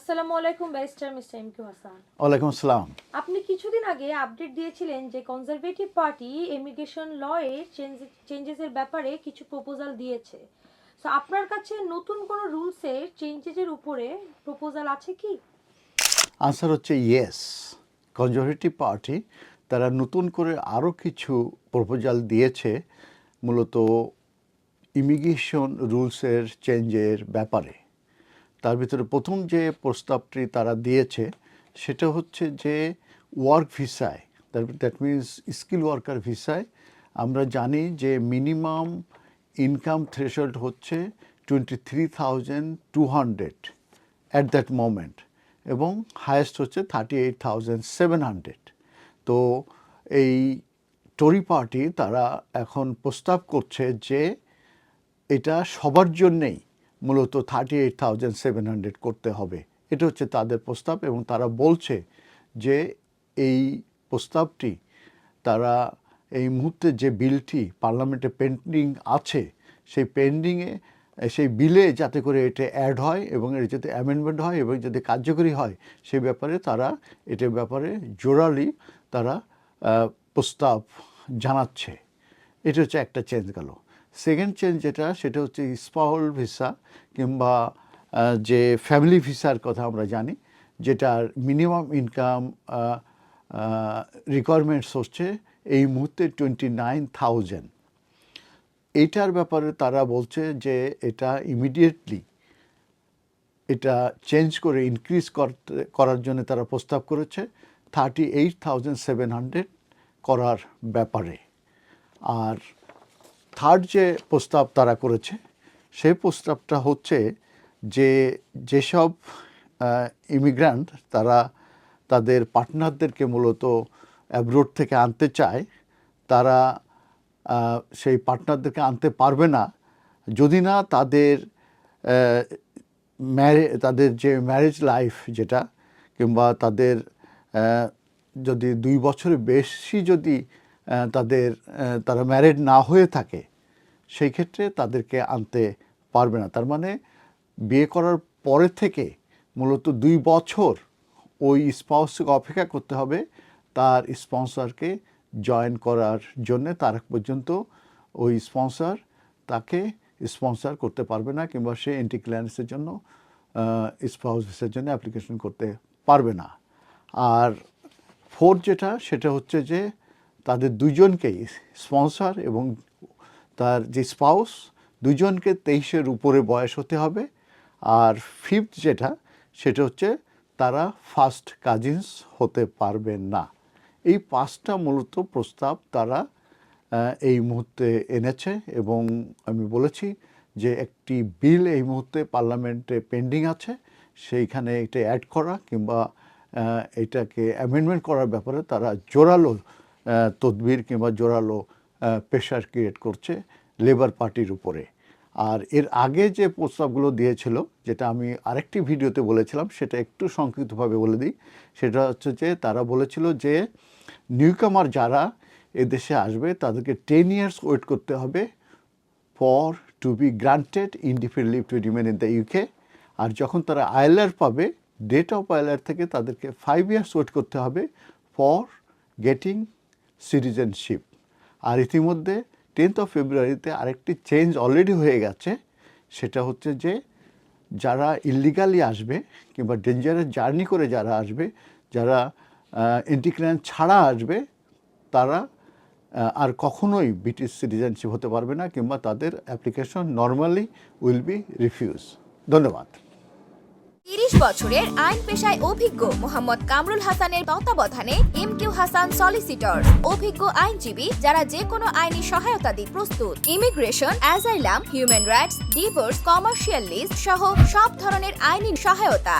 আসসালামু আলাইকুম barrister mister M Q Hasan. ওয়ালাইকুম আসসালাম। আপনি কিছুদিন আগে আপডেট দিয়েছিলেন যে কনজারভেটিভ পার্টি ইমিগ্রেশন ল এ চেঞ্জেসের ব্যাপারে কিছু প্রপোজাল দিয়েছে। সো আপনার কাছে নতুন কোনো রুলসের চেঞ্জেসের উপরে প্রপোজাল আছে কি? আনসার হচ্ছে ইয়েস কনজারভেটিভ পার্টি তারা নতুন করে আরও কিছু প্রপোজাল দিয়েছে মূলত ইমিগ্রেশন রুলসের চেঞ্জের ব্যাপারে। তার ভিতরে প্রথম যে প্রস্তাবটি তারা দিয়েছে, সেটা হচ্ছে যে ওয়ার্ক ভিসায় দ্যাট মিনস স্কিল ওয়ার্কার ভিসায় আমরা জানি যে মিনিমাম ইনকাম থ্রেশল্ড হচ্ছে twenty three thousand two hundred at that moment এবং হায়েস্ট হচ্ছে thirty eight thousand seven hundred তো এই টরি পার্টি তারা এখন প্রস্তাব করছে যে এটা সবার জন্যেই মূলত thirty eight thousand seven hundred করতে হবে। এটা হচ্ছে তাদের প্রস্তাব এবং তারা বলছে যে এই প্রস্তাবটি তারা এই মুহূর্তে যে বিলটি পার্লামেন্টে পেন্ডিং আছে, সেই পেন্ডিংয়ে, সেই বিলে যাতে করে এটা অ্যাড হয় এবং এর যাতে অ্যামেন্ডমেন্ট হয় এবং যাতে কার্যকরী হয় সেই ব্যাপারে তারা, এটার ব্যাপারে জোরালি তারা প্রস্তাব জানাচ্ছে। এটা হচ্ছে একটা চেঞ্জ গেল। সেকেন্ড চেঞ্জ যেটা, সেটা হচ্ছে স্পাউল ভিসা কিংবা যে ফ্যামিলি ভিসার কথা আমরা জানি, যেটার মিনিমাম ইনকাম রিকোয়ারমেন্টস হচ্ছে এই মুহূর্তে টোয়েন্টি নাইন থাউজেন্ড এইটার ব্যাপারে তারা বলছে যে এটা ইমিডিয়েটলি এটা চেঞ্জ করে ইনক্রিজ করতে, করার জন্য তারা প্রস্তাব করেছে thirty eight thousand seven hundred করার ব্যাপারে। আর থার্ড যে প্রস্তাব তারা করেছে, সেই প্রস্তাবটা হচ্ছে যে যেসব ইমিগ্রান্ট তারা তাদের পার্টনারদেরকে মূলত অ্যাব্রোড থেকে আনতে চায়, তারা সেই পার্টনারদেরকে আনতে পারবে না। যদি না তাদের ম্যারে তাদের যে ম্যারেজ লাইফ যেটা, কিংবা তাদের যদি দুই বছরের বেশি যদি তাদের তারা ম্যারেড না হয়ে থাকে সেই ক্ষেত্রে তাদেরকে আনতে পারবে না। তার মানে বিয়ে করার পরে থেকে মূলত দুই বছর ওই স্পাউসকে অপেক্ষা করতে হবে তার স্পন্সরকে জয়েন করার জন্য। তার পর্যন্ত ওই স্পন্সর তাকে স্পন্সর করতে পারবে না কিংবা সে এন্টি ক্লিয়ারেন্সের জন্য স্পাউস জন্য অ্যাপ্লিকেশন করতে পারবে না। আর ফোর যেটা, সেটা হচ্ছে যে তাদের দুজনকেই স্পন্সর এবং তার যে স্পাউস, দুজনকে তেইশের উপরে বয়স হতে হবে। আর ফিফথ যেটা, সেটা হচ্ছে তারা ফার্স্ট কাজিনস হতে পারবেন না। এই পাঁচটা মূলত প্রস্তাব তারা এই মুহূর্তে এনেছে এবং আমি বলেছি যে একটি বিল এই মুহূর্তে পার্লামেন্টে পেন্ডিং আছে। সেইখানে এটা অ্যাড করা কিংবা এটাকে অ্যামেন্ডমেন্ট করার ব্যাপারে তারা জোরালো তদবির কিংবা জোরালো প্রেশার ক্রিয়েট করছে লেবার পার্টির উপরে। আর এর আগে যে প্রস্তাবগুলো দিয়েছিল, যেটা আমি আরেকটি ভিডিওতে বলেছিলাম, সেটা একটু সংক্ষিপ্তভাবে বলে দিই। সেটা হচ্ছে যে, তারা বলেছিল যে নিউকামার যারা এদেশে আসবে, তাদেরকে টেন ইয়ার্স ওয়েট করতে হবে for to be granted indefinite leave to remain in the UK আর যখন তারা আইলার পাবে ডেট অফ আইলার থেকে তাদেরকে ফাইভ ইয়ার্স ওয়েট করতে হবে ফর গেটিং সিটিজেনশিপ আর ইতিমধ্যে টেন্থ অফ ফেব্রুয়ারিতে আরেকটি চেঞ্জ অলরেডি হয়ে গেছে। সেটা হচ্ছে যে, যারা ইলিগালি আসবে কিংবা ডেঞ্জারাস জার্নি করে যারা আসবে, যারা এন্টিক্লিয়ান ছাড়া আসবে, তারা আর কখনোই ব্রিটিশ সিটিজেনশিপ হতে পারবে না কিংবা তাদের application normally will be refuse ধন্যবাদ। তিরিশ বছরের আইন পেশায় অভিজ্ঞ মোহাম্মদ কামরুল হাসানের তত্ত্বাবধানে এম কিউ হাসান সলিসিটর অভিজ্ঞ আইনজীবী যারা যে কোনো আইনি সহায়তা দিয়ে প্রস্তুত। Immigration asylum human rights divorce commercial list সহ সব ধরনের আইনি সহায়তা।